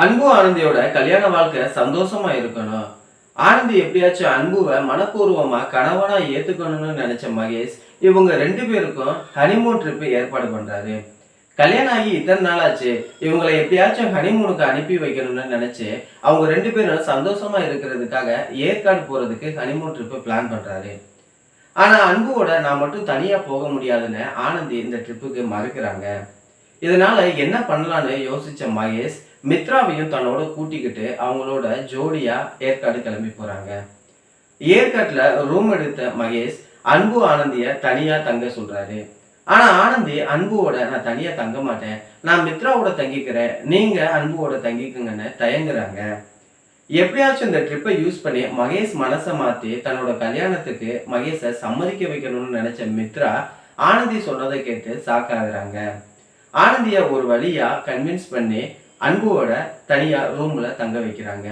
அன்பு ஆனந்தியோட கல்யாண வாழ்க்கை சந்தோஷமா இருக்கணும். ஆனந்தி எப்படியாச்சும் அன்புவை மனப்பூர்வமா கணவனா ஏத்துக்கணும்னு நினைச்ச மகேஷ் இவங்க ரெண்டு பேருக்கும் ஹனிமூன் ட்ரிப்பு ஏற்பாடு பண்றாரு. கல்யாணம் ஆகி இத்தனை நாள் ஆச்சு இவங்களை எப்படியாச்சும் ஹனிமூனுக்கு அனுப்பி வைக்கணும்னு நினைச்சு அவங்க ரெண்டு பேரும் சந்தோஷமா இருக்கிறதுக்காக ஏற்காடு போறதுக்கு ஹனிமூன் ட்ரிப்பு பிளான் பண்றாரு. ஆனா அன்புவோட நான் மட்டும் தனியா போக முடியாதுன்னு ஆனந்தி இந்த ட்ரிப்புக்கு மறுக்கிறாங்க. இதனால என்ன பண்ணலான்னு யோசிச்ச மகேஷ் மித்ராவையும் தன்னோட கூட்டிக்கிட்டு அவங்களோட ஜோடியா ஏற்காடு கிளம்பி போறாங்க. ஏற்காட்டுல ரூம் எடுத்த மகேஷ் அன்பு ஆனந்திய தனியா தங்க சொல்றாரு. ஆனா ஆனந்தி அன்புவோட நான் தனியா தங்க மாட்டேன். நான் மித்ராவோட தங்கிக்கிறேன். நீங்க அன்புவோட தங்கிக்குங்கன்னு தயங்குறாங்க. எப்படியாச்சும் இந்த ட்ரிப்பை யூஸ் பண்ணி மகேஷ் மனசை மாத்தி தன்னோட கல்யாணத்துக்கு மகேஷை சம்மதிக்க வைக்கணும்னு நினைச்ச மித்ரா ஆனந்தி சொன்னதை கேட்டு சாக்காகிறாங்க ஆனந்திய ஒரு வழியா கன்வின்ஸ் பண்ணி அன்புவோட தனியா ரூம்ல தங்க வைக்கிறாங்க.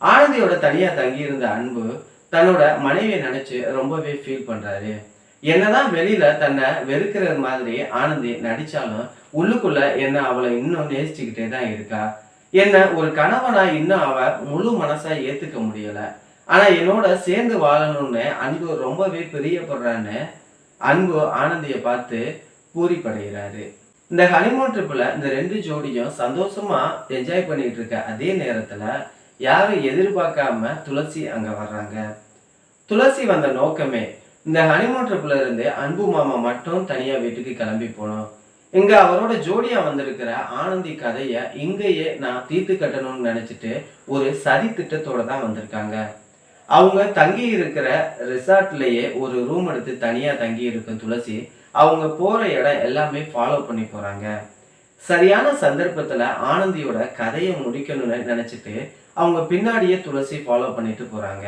ஆனந்தியோட தனியா தங்கி இருந்த அன்பு தன்னோட மனைவியை நினைச்சு ரொம்பவே ஃபீல் பண்றாரு. என்னதான் வெளியில தன்னை வெறுக்கிற மாதிரி ஆனந்தி நடிச்சாலும் உள்ளுக்குள்ள என்ன அவளை இன்னும் நேசிச்சுக்கிட்டே தான் இருக்கா? என்ன ஒரு கணவனா இன்னும் அவ முழு மனசா ஏத்துக்க முடியல. ஆனா என்னோட சேர்ந்து வாழணும்னு அன்பு ரொம்பவே பிரியப்படுறான்னு அன்பு ஆனந்தியை பார்த்து பூரிப்படைகிறாரு. இந்த ஹனிமூன் ட்ரிப்பில் இந்த ரெண்டு ஜோடியும் சந்தோஷமா என்ஜாய் பண்ணிட்டு இருக்க அதே நேரத்துல யாரும் எதிர்பார்க்காம துளசி அங்க வர்றாங்க. துளசி வந்த நோக்கமே இந்த ஹனிமூன் ட்ரிப்பில் இருந்து அன்பு மாமா மட்டும் தனியா வீட்டுக்கு கிளம்பி போனோம். இங்க அவரோட ஜோடியா வந்திருக்கிற ஆனந்தி கதையை இங்கேயே நான் தீர்த்து கட்டணும்னு நினைச்சிட்டு ஒரு சதி திட்டத்தோட தான் வந்திருக்காங்க. அவங்க தங்கி இருக்கிற ரிசார்ட்லேயே ஒரு ரூம் எடுத்து தனியா தங்கி இருக்கும் துளசி. அவங்க போற இடம் எல்லாமே ஃபாலோ பண்ணி போறாங்க. சரியான சந்தர்ப்பத்துல ஆனந்தியோட கதையை முடிக்கணும்னு நினைச்சிட்டு அவங்க பின்னாடியே துளசி ஃபாலோ பண்ணிட்டு போறாங்க.